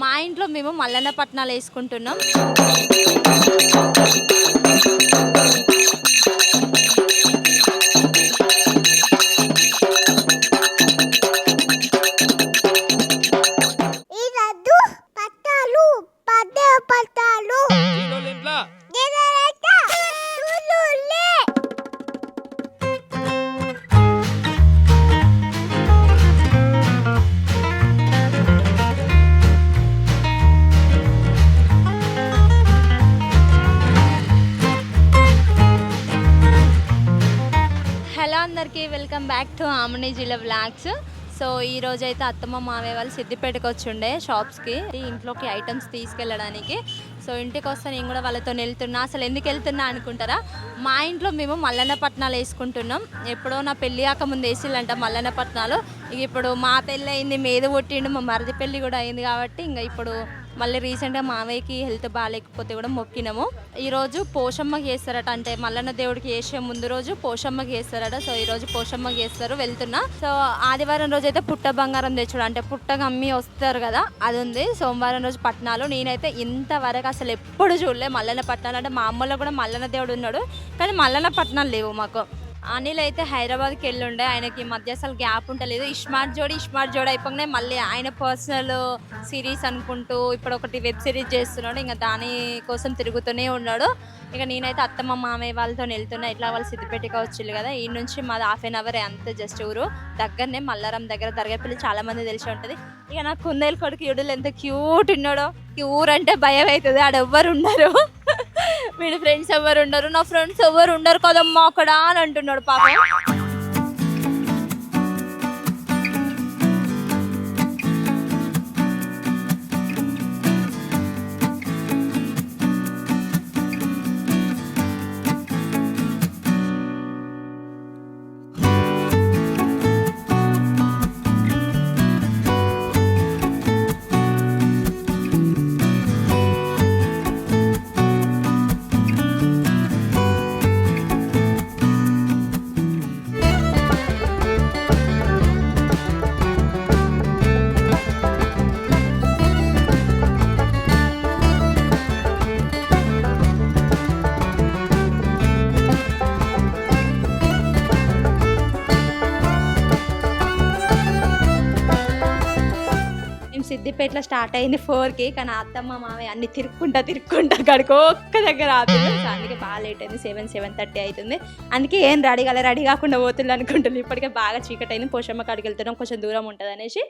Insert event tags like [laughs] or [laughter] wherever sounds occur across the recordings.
మా ఇంట్లో మేము మల్లన్న పట్నాలు వేసుకుంటున్నాం. బ్యాక్ టు ఆమని జిల్లా బ్లాగ్స్ సో ఈ రోజు అయితే అత్తమ్మ మామయ్య వాళ్ళు సిద్దిపేటకు వచ్చిండే షాప్స్కి ఇంట్లోకి ఐటమ్స్ తీసుకెళ్ళడానికి. సో ఇంటికి వస్తే నేను కూడా వాళ్ళతో వెళ్తున్నా అసలు ఎందుకు వెళ్తున్నా అనుకుంటారా? మా ఇంట్లో మేము మల్లన్న పట్నాలు వేసుకుంటున్నాం. ఎప్పుడో నా పెళ్ళి కాక ముందు వేసిల్లంట మల్లన్న పట్నాలు. ఇప్పుడు మా పెళ్ళి అయింది మీద కొట్టిండు మా మరిది పెళ్ళి కూడా అయింది కాబట్టి ఇంకా ఇప్పుడు మళ్ళీ రీసెంట్గా మావయ్యకి హెల్త్ బాగాలేకపోతే కూడా మొక్కినాము. ఈరోజు పోషమ్మకి చేస్తారట అంటే మల్లన్న దేవుడికి వేసే ముందు రోజు పోషమ్మకి చేస్తారట. సో ఈరోజు పోషమ్మకి చేస్తారు వెళ్తున్నా. సో ఆదివారం రోజు అయితే పుట్ట బంగారం తెచ్చుడు అంటే పుట్టగా అమ్మి వస్తారు కదా అది ఉంది సోమవారం రోజు పట్నాలు. నేనైతే ఇంతవరకు అసలు ఎప్పుడు చూడలే మల్లన్న పట్నాలు. అంటే మా అమ్మలో కూడా మల్లన్న దేవుడు ఉన్నాడు కానీ మల్లన్న పట్నాలు లేవు మాకు. అనిల్ అయితే హైదరాబాద్కి వెళ్ళుండే. ఆయనకి ఈ మధ్య అసలు గ్యాప్ ఉండలేదు. ఇష్మార్ట్ జోడి ఇష్మార్ట్ జోడి అయిపోగానే మళ్ళీ ఆయన పర్సనల్ సిరీస్ అనుకుంటూ ఇప్పుడు ఒకటి వెబ్ సిరీస్ చేస్తున్నాడు. ఇంకా దాని కోసం తిరుగుతూనే ఉన్నాడు. ఇక నేనైతే అత్తమ్మ మామయ్య వాళ్ళతో వెళ్తున్నా. ఇట్లా వాళ్ళు సిద్దిపేటకి వచ్చిల్లు కదా ఈ నుంచి మాది హాఫ్ అన్ అవర్ అంతే జస్ట్ ఊరు. దగ్గరనే మల్లారం దగ్గర దర్గాపల్లి చాలా మంది తెలిసి ఉంటుంది. ఇక నాకు కుందేలు కొడుకు యుడులు ఎంత క్యూట్ ఉన్నాడో. ఊరంటే భయం అవుతుంది. ఆడెవ్వరు ఉన్నారు ఉండరు. వీడి ఫ్రెండ్స్ ఎవరు ఉండరు నా ఫ్రెండ్స్ ఎవరు ఉండరు కదమ్మా అక్కడ అని అంటున్నాడు పాప. మేము స్టార్ట్ అయింది ఫోర్కి కానీ అత్తమ్మ మామయ్య అన్ని తిరుక్కుంటా తిరుక్కుంటా గడుకో ఒక్క దగ్గర ఆపింది అందుకే బాగా లేట్ అయింది. సెవెన్ సెవెన్ థర్టీ అవుతుంది అందుకే ఏం రెడీ కాలే రెడీ కాకుండా పోతుంది అనుకుంటుంది ఇప్పటికే బాగా చీకటి అయింది పోషమ్మ కాడికి వెళ్తున్నాం. కొంచెం దూరం ఉంటుంది అనేసి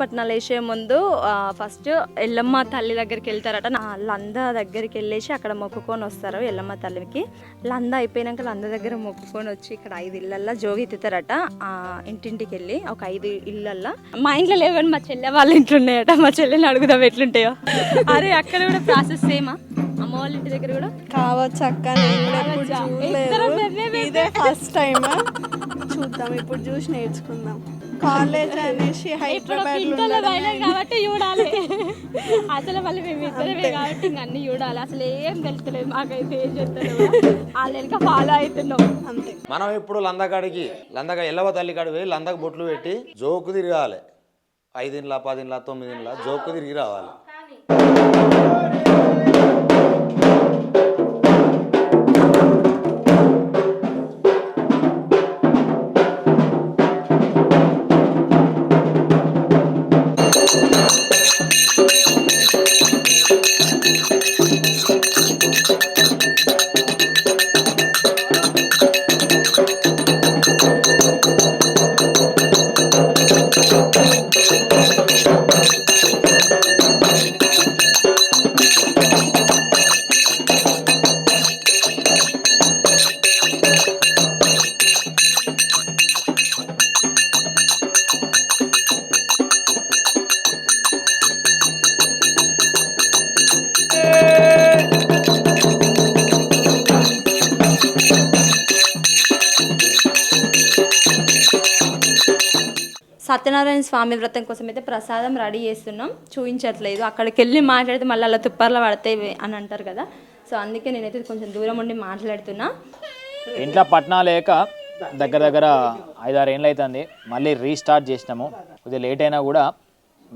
మల్లన్న పట్నాలు వేసే ముందు ఫస్ట్ ఎల్లమ్మ తల్లి దగ్గరికి వెళ్తారట. నా లంద దగ్గరికి వెళ్ళేసి అక్కడ మొక్కుకొని వస్తారు ఎల్లమ్మ తల్లికి. లంద అయిపోయినాక లంద దగ్గర మొక్కుకొని వచ్చి ఇక్కడ ఐదు ఇళ్ళల్లో జోగి ఎత్తుతారట. ఆ, ఇంటింటికి వెళ్ళి ఒక ఐదు ఇళ్ళల్లో. మా ఇంట్లో లేవని మా చెల్లె వాళ్ళ ఇంట్లో ఉన్నాయట. మా చెల్లెని అడుగుదాం ఎట్లుంటాయో. [laughs] అరే అక్కడ కూడా ప్రాసెస్ సేమా? అమ్మ వాళ్ళ ఇంటి దగ్గర కూడా? కావచ్చు అక్క. ఇదే ఫస్ట్ టైం చూద్దాం ఇప్పుడు చూసి నేర్చుకుందాం. కాలేజ్ అనేసి హైదరాబాద్ కాబట్టి చూడాలి. [laughs] అసలు మళ్ళీ మేము ఇద్దరమే కాబట్టి ఇంక అన్ని చూడాలి. అసలు ఏం తెలుస్తలేదు మాకైతే ఏం చెప్తలేదు వాళ్ళ వెనక ఫాలో అవుతున్నాం. అంతే. మనం ఇప్పుడు లందకాడికి లందగా ఎల్లవ తల్లి కాడికి పోయి లందకు బొట్లు పెట్టి జోకు తిరగాలి ఐదింట్ల పదింట్ల తొమ్మిదింట్ల జోకు తిరిగి రావాలి. సత్యనారాయణ స్వామి వ్రతం కోసం అయితే ప్రసాదం రెడీ చేస్తున్నాం. చూపించట్లేదు అక్కడికి వెళ్ళి మాట్లాడితే మళ్ళీ అలా తుప్పర్లు పడతాయి అని అంటారు కదా. సో అందుకే నేనైతే కొంచెం దూరం ఉండి మాట్లాడుతున్నా. ఇంట్లో పట్నా లేక దగ్గర దగ్గర ఐదారు ఏళ్ళు అవుతుంది మళ్ళీ రీస్టార్ట్ చేసినాము. కొద్దిగా లేట్ అయినా కూడా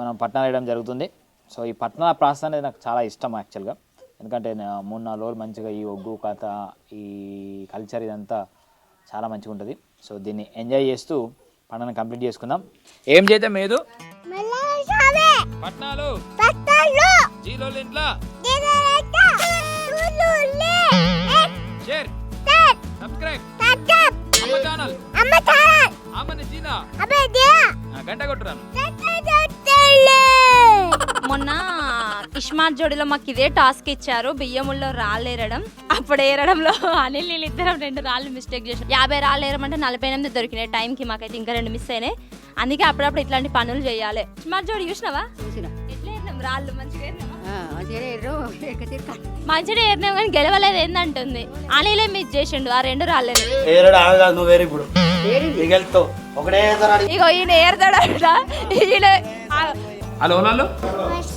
మనం పట్నాలు వేయడం జరుగుతుంది. సో ఈ పట్నాల ప్రాసెస్ అనేది నాకు చాలా ఇష్టం యాక్చువల్గా ఎందుకంటే మూడు నాలుగు రోజులు మంచిగా ఈ ఒగ్గు కథ ఈ కల్చర్ ఇదంతా చాలా మంచిగా ఉంటుంది సో దీన్ని ఎంజాయ్ చేస్తూ పండుగను కంప్లీట్ చేసుకుందాం. ఏం చేద్దాం సావే పట్నాలు. జీలోలు ఇంట్లో. షేర్. సబ్స్క్రైబ్. అమ్మ ఛానల్. అమ్మ తాన్ అమ్మని జీనా? అబే దియా గంట కొట్టురాను మొన్న ఇస్మార్ట్ జోడిలో మాకు ఇదే టాస్క్ ఇచ్చారు. బియ్యముల్లో రాళ్ళు ఏరడం. అప్పుడు ఏరడంలో అనిల్ నీళ్ళు ఇద్దరం రెండు రాళ్ళు మిస్టేక్ చేసాం యాభై రాళ్ళు ఏరమంటే నలభై ఎనిమిది దొరికినాయి. టైంకి మాకైతే ఇంకా రెండు మిస్ అయినాయి. అందుకే అప్పుడప్పుడు ఇట్లాంటి పనులు చేయాలి. ఇస్మార్ట్ జోడి చూసినావా? రాళ్ళు మంచిగా ఏరినామా? మంచిగా ఏరినాం. కానీ గెలవలేదు ఏందంటుంది. అనిలే మిస్ చేసిండు. ఆ రెండు నువ్వు వేరే ఇప్పుడు. ఒకటే ఈయన ఆ- హలో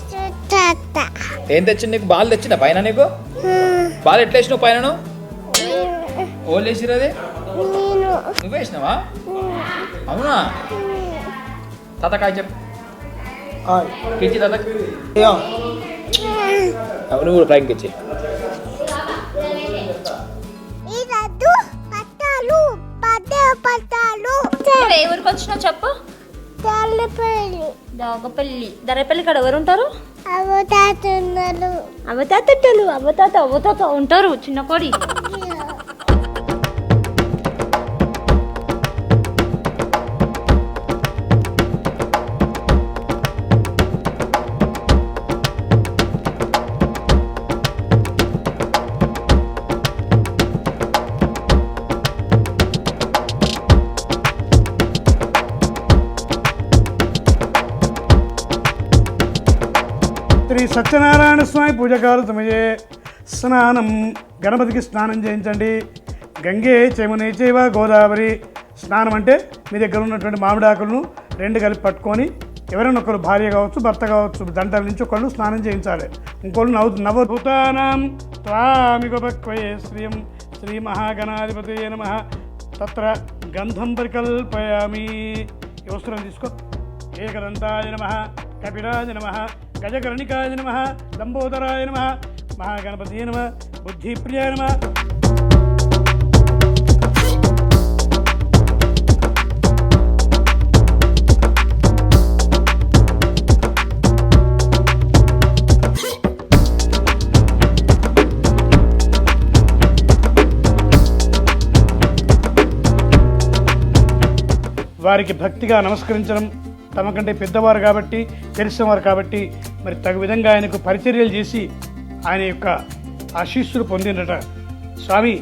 ఏం తెచ్చింది నీకు? బాల్ తెచ్చిందా పైన నీకు? బాల్ ఎట్లా వేసినావు పైన ఓళ్ళు వేసిరు అది? నువ్వు వేసినావా? అవునా? తాతకాయ చెప్పు. కిచ్చి తాత. నువ్వు కూడా కిచ్చి ఇదదు పట్టాలు పదే పట్టాలు. ఊరికి వచ్చినావు చెప్పు? తెల్లపల్లి దోగపల్లి. దరపల్లి ఇక్కడ ఎవరు ఉంటారు. అవతాతున్నారు అవతాతలు అవతాత అవతాత ఉంటారు. చిన్న కోడి. సత్యనారాయణ స్వామి పూజకాలు తమయే. స్నానం గణపతికి స్నానం చేయించండి. గంగే చెమునే చేవ గోదావరి. స్నానం అంటే మీ దగ్గర ఉన్నటువంటి మామిడాకులను రెండు కలిపి పట్టుకొని ఎవరైనా ఒకరు భార్య కావచ్చు భర్త కావచ్చు దంటల నుంచి ఒకళ్ళు స్నానం చేయించాలి. ఇంకోళ్ళు నవ నవభూతానాం త్వామిగోపక్వయే శ్రీయం శ్రీ మహాగణాధిపతి నమ. తత్ర గంధం పరికల్పయామి. ఈ వస్త్రం తీసుకో. ఏకదంతాయ నమ కపిరాజ నమ. గజకర్ణికాయ నమ లంబోదరాయ నమ మహాగణపతి నమ బుద్ధిప్రియాయ నమ. వారికి భక్తిగా నమస్కరించడం తమకంటే పెద్దవారు కాబట్టి తెలిసినవారు కాబట్టి మరి తగు విధంగా ఆయనకు పరిచర్యలు చేసి ఆయన యొక్క ఆశీస్సులు పొందినట స్వామి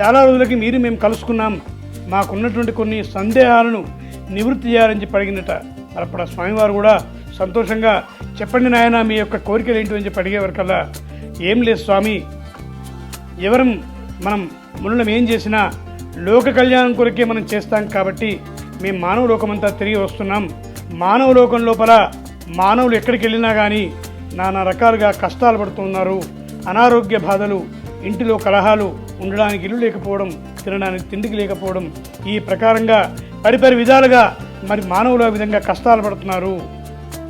చాలా రోజులకి మీరు మేము కలుసుకున్నాం. మాకున్నటువంటి కొన్ని సందేహాలను నివృత్తి చేయాలని చెప్పి అడిగినట అప్పుడు ఆ స్వామివారు కూడా సంతోషంగా చెప్పండి నాయన మీ యొక్క కోరికలు ఏంటి అని చెప్పి అడిగేవరకల్లా ఏం లేదు స్వామి. ఎవరం మనం మునులం ఏం చేసినా లోక కళ్యాణం కొరకే మనం చేస్తాం కాబట్టి మేము మానవ లోకమంతా తిరిగి వస్తున్నాం. మానవ లోకం లోపల మానవులు ఎక్కడికి వెళ్ళినా కానీ నానా రకాలుగా కష్టాలు పడుతున్నారు. అనారోగ్య బాధలు ఇంటిలో కలహాలు ఉండడానికి ఇల్లు లేకపోవడం తినడానికి తిండికి లేకపోవడం ఈ ప్రకారంగా పరిపరి విధాలుగా మరి మానవులు ఆ విధంగా కష్టాలు పడుతున్నారు.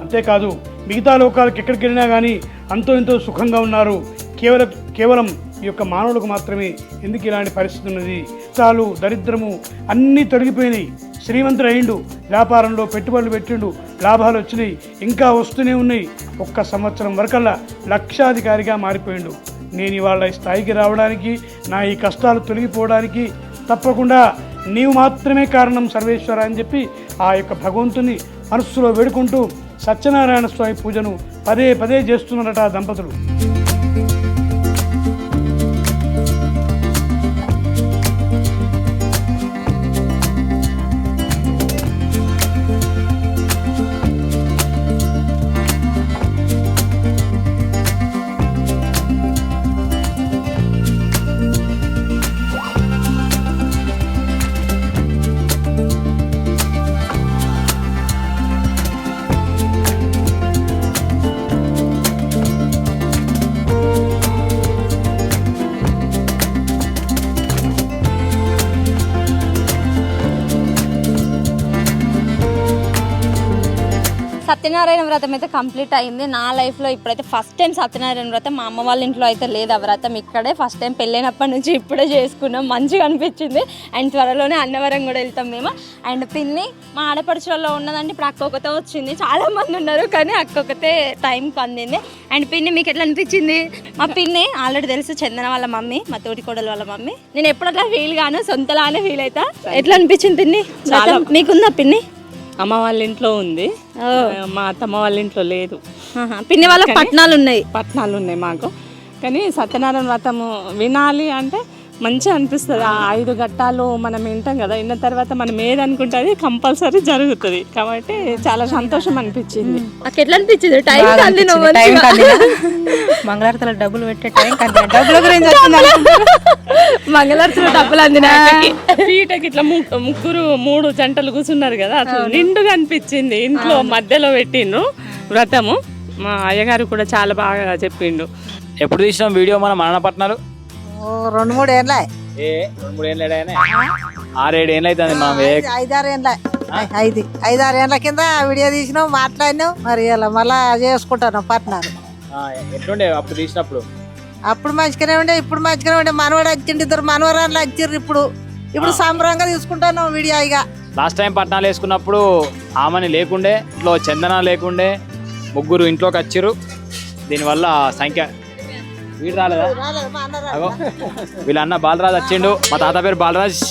అంతేకాదు మిగతా లోకాలకు ఎక్కడికి వెళ్ళినా కానీ అంతో ఎంతో సుఖంగా ఉన్నారు. కేవలం కేవలం ఈ యొక్క మానవులకు మాత్రమే ఎందుకు ఇలాంటి పరిస్థితి ఉన్నది? చాలు దరిద్రము అన్నీ తొలగిపోయినాయి. శ్రీమంతుడు అయిండు వ్యాపారంలో పెట్టుబడులు పెట్టిండు. లాభాలు వచ్చినాయి. ఇంకా వస్తూనే ఉన్నాయి. ఒక్క సంవత్సరం వరకల్లా లక్షాధికారిగా మారిపోయిండు. నేను ఇవాళ ఈ స్థాయికి రావడానికి నా ఈ కష్టాలు తొలగిపోవడానికి తప్పకుండా నీవు మాత్రమే కారణం సర్వేశ్వర అని చెప్పి ఆ యొక్క భగవంతుని మనస్సులో వేడుకుంటూ సత్యనారాయణ స్వామి పూజను పదే పదే చేస్తున్నారట ఆ దంపతులు. సత్యనారాయణ వ్రతం అయితే కంప్లీట్ అయింది. నా లైఫ్లో ఇప్పుడైతే ఫస్ట్ టైం సత్యనారాయణ వ్రతం. మా అమ్మ వాళ్ళ ఇంట్లో అయితే లేదు ఆ వ్రతం ఇక్కడే. ఫస్ట్ టైం పెళ్ళైనప్పటి నుంచి ఇప్పుడే చేసుకున్నాం. మంచిగా అనిపించింది. అండ్ త్వరలోనే అన్నవరం కూడా వెళ్తాం మేము. అండ్ పిన్ని మా ఆడపడుచులలో ఉన్నదండి. ఇప్పుడు అక్క ఒకతే వచ్చింది. చాలా మంది ఉన్నారు కానీ అక్క ఒకతే టైంకి అందింది. అండ్ పిన్ని మీకు ఎట్లా అనిపించింది? మా పిన్ని ఆల్రెడీ తెలుసు చందన వాళ్ళ మమ్మీ మా తోటి కోడలు వాళ్ళ మమ్మీ. నేను ఎప్పుడు అట్లా ఫీల్ గాను సొంతలానే ఫీల్ అవుతా ఎట్లా అనిపించింది పిన్ని? మీకుందా పిన్ని? అమ్మ వాళ్ళ ఇంట్లో ఉంది. మా అత్తమ్మ వాళ్ళ ఇంట్లో లేదు. పిన్ని వాళ్ళ పట్నాలు ఉన్నాయి పట్నాలు ఉన్నాయి మాకు. కానీ సత్యనారాయణ వ్రతము వినాలి అంటే మంచిగా అనిపిస్తుంది. ఆ ఐదు ఘట్టాలు మనం వింటాం కదా విన్న తర్వాత మనం ఏది అనుకుంటే అది కంపల్సరీ జరుగుతుంది. కాబట్టి చాలా సంతోషం అనిపించింది. ఎట్లా అనిపించింది? టైం? మంగళారతిలో డబ్బులు పెట్టే టైం? డబ్బుల గురించి మంగళారతిలో డబ్బులు అందిన పీటకి ఇట్లా ముగ్గురు మూడు జంటలు కూర్చున్నారు కదా అసలు నిండుగా అనిపించింది. ఇంట్లో మధ్యలో పెట్టిండ్రు వ్రతము. మా అయ్యగారు కూడా చాలా బాగా చెప్పిండు. ఎప్పుడు తీసినాం వీడియో మన మరణ పట్నాలు ఓ రెండు మూడు ఏళ్ళ ఏ రెండు మూడు ఏళ్ళు ఏడాయనే? ఆరేడు ఏళ్ళు అవుతుంది ఏ ఐదారు ఏళ్ళ ఐదు ఐదారు ఏళ్ళ కింద వీడియో తీసినావు మాట్లాడినావు మరి ఇలా మళ్ళా చేసుకుంటాను ఆ, ఎట్లుండే అప్పుడు తీసినప్పుడు? అప్పుడు మంచిగానే ఉండే ఇప్పుడు మంచిగానే ఉండే. మనవాడు వచ్చిండు ఇద్దరు మనవరాలు వచ్చిర్రు ఇప్పుడు. ఇప్పుడు సంబరంగా తీసుకుంటాను వీడియో ఇక. లాస్ట్ టైం పట్నాలు వేసుకున్నప్పుడు ఆమెని లేకుండే ఇంట్లో చందన లేకుండే ముగ్గురు ఇంట్లోకి వచ్చిర్రు. దీనివల్ల సంఖ్య వీడు రాలేదా? అగో వీళ్ళ అన్న బాలరాజ్ వచ్చిండు. మా తాత పేరు బాలరాజ్.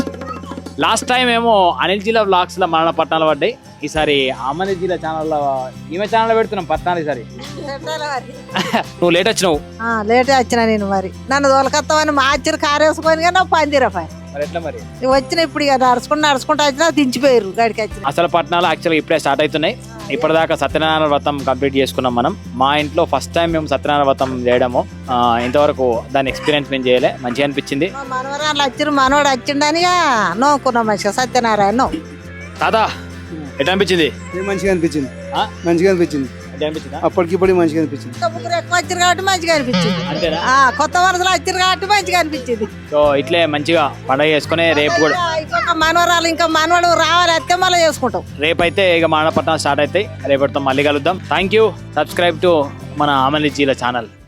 లాస్ట్ టైం ఏమో అనిల్ జిల్లా బ్లాగ్స్లో మరణ పట్నాలు పడ్డాయి. ఈసారి అమని జిల్లా ఛానల్లో ఈమె ఛానల్లో పెడుతున్నాం పట్నాలు ఈసారి. నువ్వు లేట్ వచ్చినావు? లేటే వచ్చిన నేను మరి. నన్ను దొలకత్తామని మా ఆశ్చర్య కారేసుకొని కానీ పందిరపాయ మరి ఎట్లా మరి? వచ్చిన ఇప్పుడు ఇక నడుచుకుంటూ నడుచుకుంటూ వచ్చినా దించిపోయారు గడికి వచ్చిన. అసలు పట్నాలు యాక్చువల్గా ఇప్పుడే స్టార్ట్ అవుతున్నాయి. ఇప్పటిదాకా సత్యనారాయణ వ్రతం కంప్లీట్ చేసుకున్నాం మనం. మా ఇంట్లో ఫస్ట్ టైం మేము సత్యనారాయణ వ్రతం చేయడము. ఆ, ఇంతవరకు దాని ఎక్స్పీరియన్స్ మేము చేయలే. మంచిగా అనిపించింది. మా మనవరాలు వచ్చిర్రు మనవాడు వచ్చిండని నోకున్నాం మంచిగా సత్యనారాయణ నో తాత ఎట్లా అనిపించింది? మంచిగా అనిపించింది? ఆ? మంచిగా అనిపించింది. అనిపించిందా? అప్పటికిప్పటికి మంచిగా అనిపించింది. ఇంకా ముగ్గురు ఎక్కువ వచ్చారు కాబట్టి మంచిగా అనిపించింది. అంతేనా? ఆ, కొత్త వరుసలు వచ్చారు కాబట్టి మంచిగా అనిపించింది. సో ఇట్లే మంచిగా పండగ చేసుకుని రేపు కూడా. ఇంకొక మనవరాలు ఇంకా మనవాడు రావాలి అత్తే మళ్ళీ చేసుకుంటాం. రేపు అయితే ఇక మానపట్నం స్టార్ట్ అవుతాయి. రేపటితో మళ్ళీ కలుద్దాం. థ్యాంక్ యూ సబ్స్క్రైబ్ టు మన అమలి జీల ఛానల్.